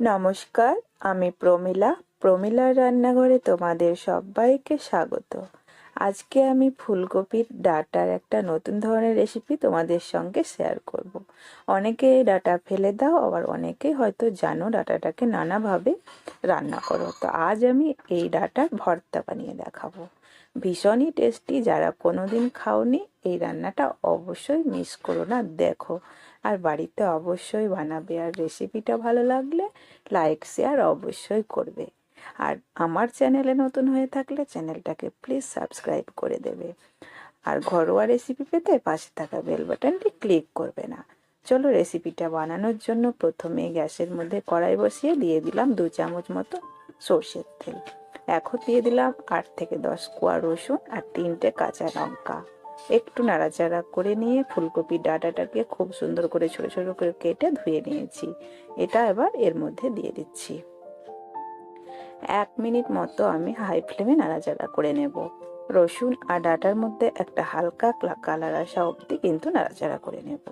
নমস্কার, আমি প্রমিলা। প্রমিলার রান্নাঘরে তোমাদের সবাইকে স্বাগত। আজকে আমি ফুলকপির ডাটার একটা নতুন ধরনের রেসিপি তোমাদের সঙ্গে শেয়ার করব। অনেকে ডাটা ফেলে দাও, আবার অনেকেই হয়তো জানো ডাটাটাকে নানাভাবে রান্না করো। তো আজ আমি এই ডাটার ভর্তা বানিয়ে দেখাবো। ভীষণই টেস্টি যারা কোনোদিন খাওনি, এই রান্নাটা অবশ্যই মিস করো না। দেখো আর বাড়িতে অবশ্যই বানাবে। আর রেসিপিটা ভালো লাগলে লাইক শেয়ার অবশ্যই করবে। আর আমার চ্যানেলে নতুন হয়ে থাকলে চ্যানেলটাকে প্লিজ সাবস্ক্রাইব করে দেবে। আর ঘরোয়া রেসিপি পেতে পাশে থাকা বেল বাটনটি ক্লিক করবে না। চলো রেসিপিটা বানানোর জন্য প্রথমে গ্যাসের মধ্যে কড়াই বসিয়ে দিয়ে দিলাম দু চামচ মতো সর্ষের তেল। এখন দিয়ে দিলাম আট থেকে দশ কোয়া রসুন আর তিনটে কাঁচা লঙ্কা। একটু নাড়াচাড়া করে নিয়ে ফুলকপি ডাটাটাকে খুব সুন্দর করে ছোট ছোট করে কেটে ধুয়ে নিয়েছি। এটা এবার এর মধ্যে দিয়ে দিচ্ছি। এক মিনিট মতো আমি হাই ফ্লেমে নাড়াচাড়া করে নেব। রসুন আর ডাটার মধ্যে একটা হালকা কালার আসা অবধি কিন্তু নাড়াচাড়া করে নেব।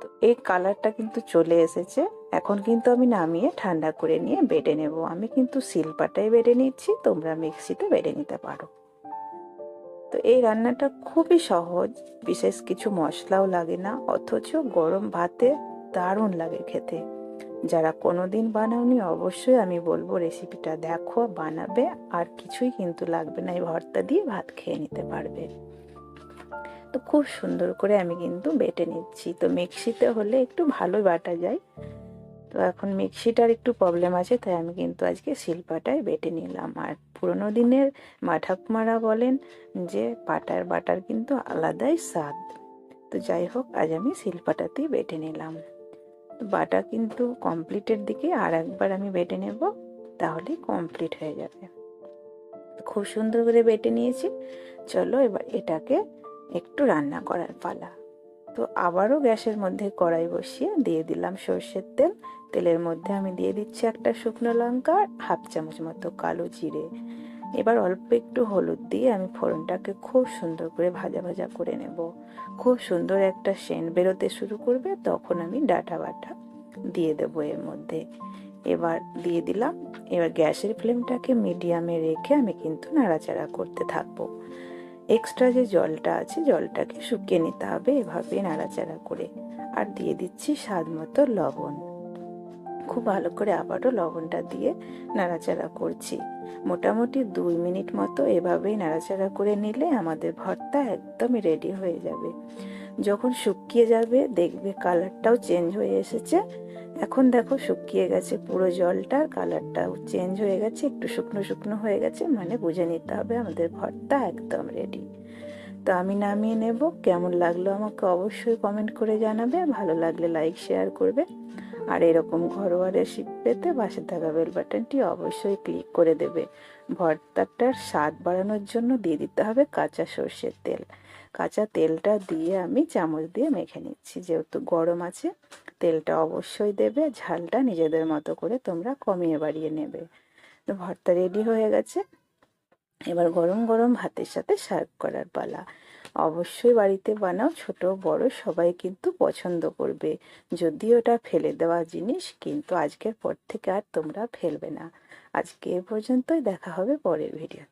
তো এই কালারটা কিন্তু চলে এসেছে। এখন কিন্তু আমি নামিয়ে ঠান্ডা করে নিয়ে বেটে নেব। আমি কিন্তু শিলপাটাই বেটে নিচ্ছি, তোমরা মিক্সিতে বেটে নিতে পারো। তো এই রান্নাটা খুবই সহজ। বিশেষ কিছু মশলাও লাগে না, অথচ গরম ভাতে দারুণ লাগে খেতে। যারা কোনোদিন বানাওনি, অবশ্যই আমি বলব রেসিপিটা দেখো, বানাবে, আর কিছুই কিন্তু লাগবে না, এই ভর্তা দিয়ে ভাত খেয়ে নিতে পারবে। তো খুব সুন্দর করে আমি কিন্তু বেটে নিচ্ছি। তো মিক্সিতে হলে একটু ভালো বাটা যায়। তো এখন মিক্সিটার একটু প্রবলেম আছে, তাই আমি কিন্তু আজকে শিলপাটায় বেটে নিলাম। আর পুরোনো দিনের মা ঠাকুমারা বলেন যে, পাটার বাটার কিন্তু আলাদাই স্বাদ। তো যাই হোক, আজ আমি শিলপাটাতেই বেটে নিলাম। বাটা কিন্তু কমপ্লিটের দিকে আর একবার আমি বেটে নেব তাহলে কমপ্লিট হয়ে যাবে। খুব সুন্দর করে বেটে নিয়েছি। চলো এবার এটাকে একটু রান্না করার পালা। তো আবারও গ্যাসের মধ্যে কড়াই বসিয়ে দিয়ে দিলাম সর্ষের তেল। তেলের মধ্যে আমি দিয়ে দিচ্ছি একটা শুকনো লঙ্কা হাফ চামচ মতো কালো জিরে। এবার অল্প একটু হলুদ দিয়ে আমি ফোড়নটাকে খুব সুন্দর করে ভাজা ভাজা করে নেব। খুব সুন্দর একটা সেন্ট বেরোতে শুরু করবে, তখন আমি ডাটা বাটা দিয়ে দেবো এর মধ্যে। এবার দিয়ে দিলাম, এবার গ্যাসের ফ্লেমটাকে মিডিয়ামে রেখে আমি কিন্তু নাড়াচাড়া করতে থাকব। এক্সট্রা যে জলটা আছে, জলটাকে শুকিয়ে নিতে হবে এভাবে নাড়াচাড়া করে। আর দিয়ে দিচ্ছি স্বাদ মতো লবণ। খুব ভালো করে আবারও লবণটা দিয়ে নাড়াচাড়া করছি। মোটামুটি দুই মিনিট মতো এভাবেই নাড়াচাড়া করে নিলে আমাদের ভর্তা একদমই রেডি হয়ে যাবে। যখন শুকিয়ে যাবে, দেখবে কালারটাও চেঞ্জ হয়ে এসেছে। এখন দেখো শুকিয়ে গেছে পুরো জলটার কালারটাও চেঞ্জ হয়ে গেছে, একটু শুকনো শুকনো হয়ে গেছে মানে বুঝে নিতে হবে আমাদের ভর্তা একদম রেডি তো আমি নামিয়ে নেব, কেমন লাগল আমাকে অবশ্যই কমেন্ট করে জানাবে, ভালো লাগলে লাইক শেয়ার করবে। আর এরকম ঘরোয়া রেসিপি পেতে পাশে থাকা বেল বাটনটি অবশ্যই ক্লিক করে দেবে। ভর্তাটার স্বাদ বাড়ানোর জন্য দিয়ে দিতে হবে কাঁচা সর্ষের তেল। কাঁচা তেলটা দিয়ে আমি চামচ দিয়ে মেখে নিচ্ছি। যেহেতু গরম আছে, তেলটা অবশ্যই দেবে, ঝালটা নিজেদের মতো করে তোমরা কমিয়ে বাড়িয়ে নেবে। তো ভর্তা রেডি হয়ে গেছে। এবার গরম গরম ভাতের সাথে সার্ভ করার পালা। অবশ্যই বাড়িতে বানাও, ছোট, বড়, সবাই কিন্তু পছন্দ করবে। যদি ওটা ফেলে দেওয়া জিনিস, কিন্তু আজকের পর থেকে আর তোমরা ফেলবে না। আজকে এ পর্যন্তই, দেখা হবে পরের ভিডিও